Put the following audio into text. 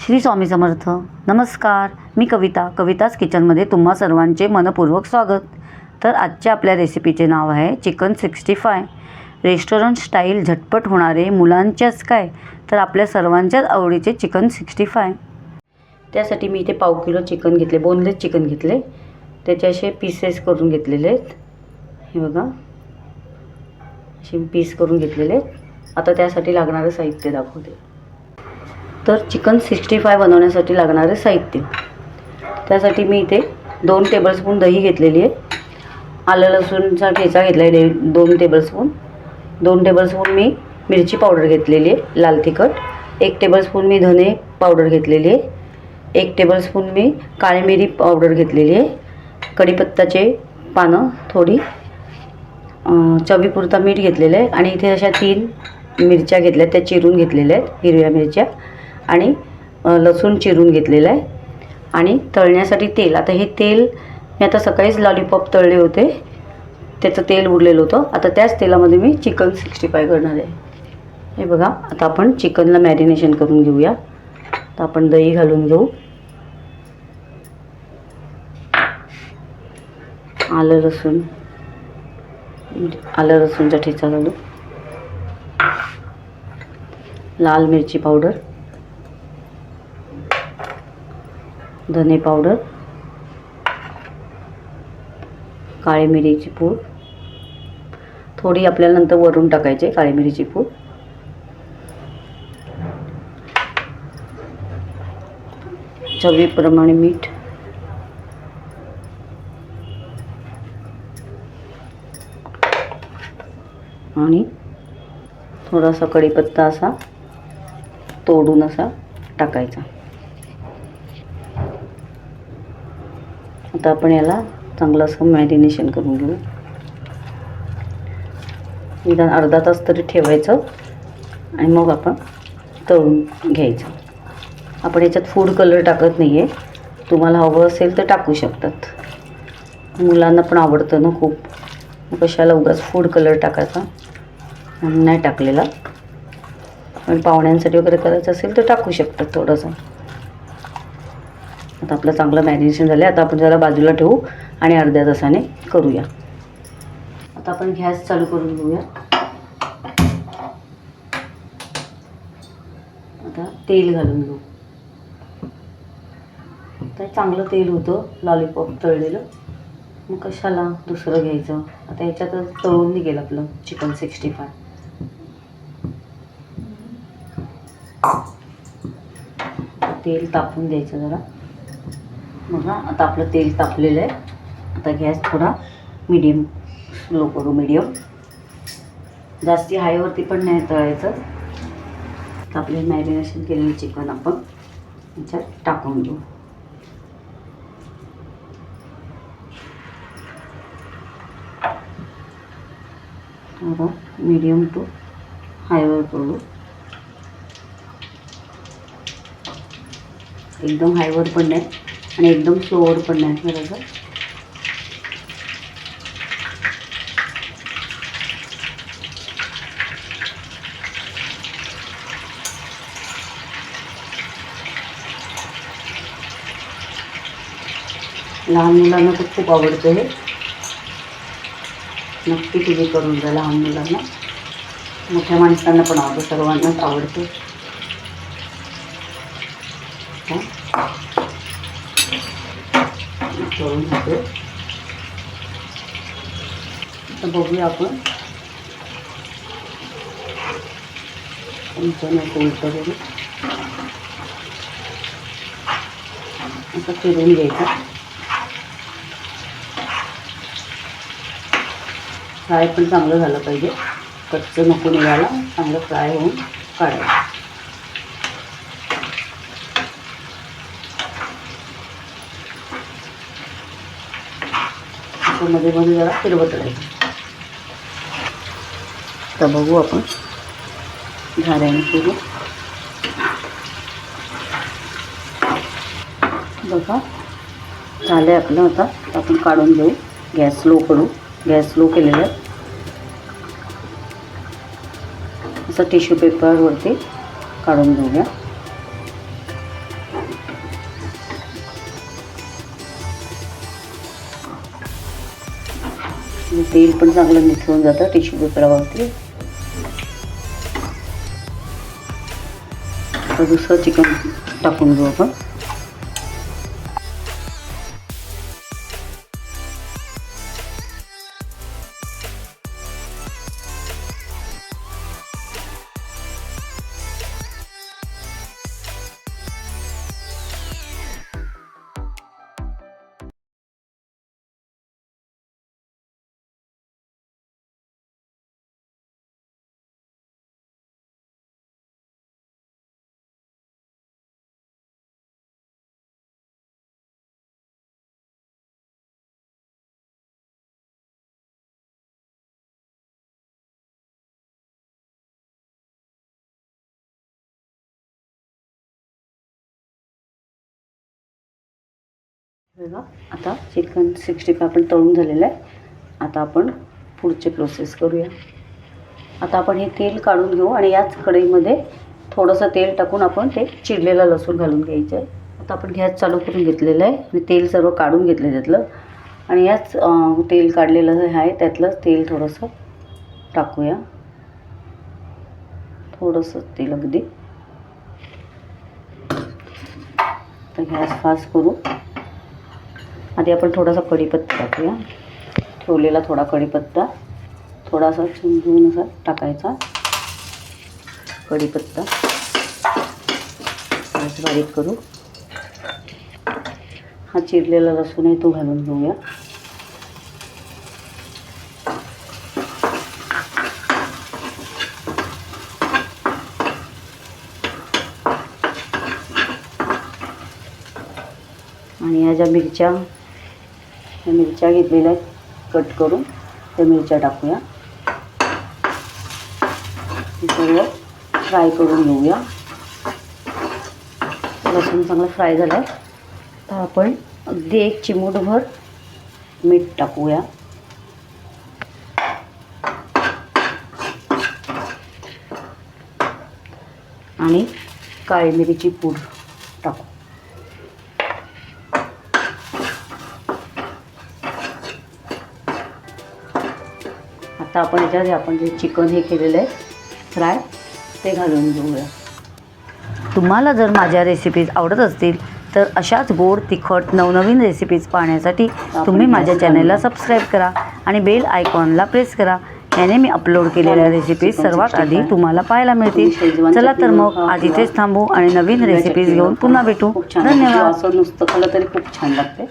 श्री स्वामी समर्थ. नमस्कार. मी कविता कविताच किचनमध्ये तुम्हा सर्वांचे मनपूर्वक स्वागत. तर आजच्या आपल्या रेसिपीचे नाव आहे chicken sixty five. Restaurant style झटपट होणारे मुलांच्याच काय? तर आपल्या सर्वांच्याच आवडीचे चिकन सिक्स्टी फाय. त्यासाठी मी इथे पाव किलो चिकन घेतले बोनलेस चिकन घेतले. त्याचे असे पीसेस करून घेतलेले आहेत. हे बघा. असे पीस करून घेतलेले आहेत. आता त्यासाठी लागणारं साहित्य दाखवते. तर चिकन सिक्स्टी फाय बनवण्यासाठी लागणारे साहित्य. त्यासाठी मी इथे दोन टेबलस्पून दही घेतलेली आहे. आलं लसूणचा ठेचा घेतला आहे दोन टेबलस्पून दोन टेबलस्पून मी मिरची पावडर घेतलेली आहे लाल तिखट. एक टेबलस्पून मी धने पावडर घेतलेली आहे. एक टेबलस्पून मी काळी मिरी पावडर घेतलेली आहे. कढीपत्ताचे पानं थोडी चवीपुरता मीठ घेतलेलं आहे. आणि इथे अशा तीन मिरच्या घेतल्या त्या चिरून घेतलेल्या आहेत हिरव्या मिरच्या. आणि लसूण चिरून घेतलेलं आहे. आणि तळण्यासाठी तेल. आता हे तेल मी आता सकाळीच लॉलीपॉप तळले होते. त्याचं तेल उरलेलं होतं. आता त्याच तेलामध्ये मी चिकन सिक्स्टी फाय करणार आहे. हे बघा आता आपण चिकनला मॅरिनेशन करून घेऊया. तर आपण दही घालून घेऊ. आलं लसूण. आलं लसूणचा ठेचा घालू. लाल मिरची पावडर. धने पावडर काळी मिरीची पूड. थोडी आपल्याला नंतर वरून टाकायची काळी मिरीची पूड. चवीप्रमाणे मीठ. आणि थोडासा कढीपत्ता असा तोडून असा टाकायचा. आता आपण याला चांगलं असं मॅरिनेशन करून घेऊ. निदान अर्धा तास तरी ठेवायचं आणि मग आपण तळून घ्यायचं. आपण याच्यात फूड कलर टाकत नाही आहे तुम्हाला हवं असेल तर टाकू शकतात. मुलांना पण आवडतं ना खूप. कशाला उगाच फूड कलर टाकायचा? म्हणून नाही टाकलेला. पण पाहुण्यांसाठी वगैरे करायचं असेल तर टाकू शकतात थोडंसं. आता आपलं चांगलं मॅरिनेशन झालं आहे आता आपण जरा बाजूला ठेवू आणि अर्ध्या तासाने करूया. आता आपण गॅस चालू करून घेऊया. आता तेल घालून घेऊ. तर चांगलं तेल होतं लॉलीपॉप तळलेलं. मग कशाला दुसरं घ्यायचं? आता याच्यातच तळून निघेल आपलं चिकन सिक्स्टी फाय तेल तापून द्यायचं जरा. बघा आता आपलं तेल तापलेलं आहे. आता गॅस थोडा मीडियम स्लो करू मीडियम जास्ती हायवरती पण नाही तळायचं. तापले आपले मॅरिनेशन केलेलं चिकन आपण याच्यात टाकून घेऊ. थोडं मीडियम टू हायवर करू. एकदम हायवर पण नाही. आणि एकदम स्लोवर पण नाही बरोबर? लहान मुलांना तर खूप आवडतं हे. नक्की तुम्ही करून द्या लहान मुलांना. मोठ्या माणसांना पण आवडतं सर्वांनाच आवडतं. करून घेतो आता बघूया आपण. चमच्याने उलट करू असं फिरून घ्यायचं. फ्राय पण चांगलं झालं पाहिजे. कच्चं नको निघायला. चांगलं फ्राय होऊन काढायचं. असं मध्ये मध्ये जरा फिरवत राहायचं तर बघू आपण. झाऱ्याने फिरू. बघा. झालं आपलं आता. आपण काढून घेऊ. गॅस स्लो करू. गॅस स्लो केलेला असं टिश्यू पेपरवरती काढून घेऊया. तेल पण चांगलं मिसळून जातं टिश्यू पेपरावरती दुसरं चिकन टाकून घेऊ आपण. बघा आता चिकन सिक्स्टी फाय आपण तळून झालेलं आहे. आता आपण पुढची प्रोसेस करूया. आता आपण हे तेल काढून घेऊ आणि याच कढईमध्ये थोडंसं तेल टाकून आपण ते चिरलेलं लसूण घालून घ्यायचं आहे. आता आपण गॅस चालू करून घेतलेलं आहे. आणि तेल सर्व काढून घेतलं त्यातलं. आणि याच तेल काढलेलं हे आहे त्यातलं तेल थोडंसं टाकूया. थोडंसं तेल अगदी. तर गॅस फास्ट करू. आधी आपण थोडासा कढीपत्ता टाकूया. ठेवलेला थोडा कढीपत्ता. थोडासा चिंजून असा टाकायचा कढीपत्ता. बारीक करू. हा चिरलेला लसूण आहे तो घालून घेऊया. आणि या ज्या मिरच्या या मिरच्या घेतलेल्या आहेत. कट करून त्या मिरच्या टाकूया. हे सर्व फ्राय करून घेऊया. लसूण चांगलं फ्राय झालं आहे. तर आपण अगदी एक चिमूटभर मीठ टाकूया. आणि काळी मिरीची पूड टाकू. आता आपण याच्यात आपण जे चिकन हे केलेलं आहे फ्राय ते घालून घेऊया. तुम्हाला जर माझ्या रेसिपीज आवडत असतील तर अशाच गोड तिखट नवनवीन रेसिपीज पाहण्यासाठी तुम्ही माझ्या चॅनलला सबस्क्राईब करा आणि बेल आयकॉनला प्रेस करा. याने मी अपलोड केलेल्या रेसिपीज सर्वात आधी तुम्हाला पाहायला मिळतील. चला तर मग आज इथेच थांबू आणि नवीन रेसिपीज घेऊन पुन्हा भेटू. धन्यवाद. असं नुसतं खाल्लं तरी खूप छान लागते.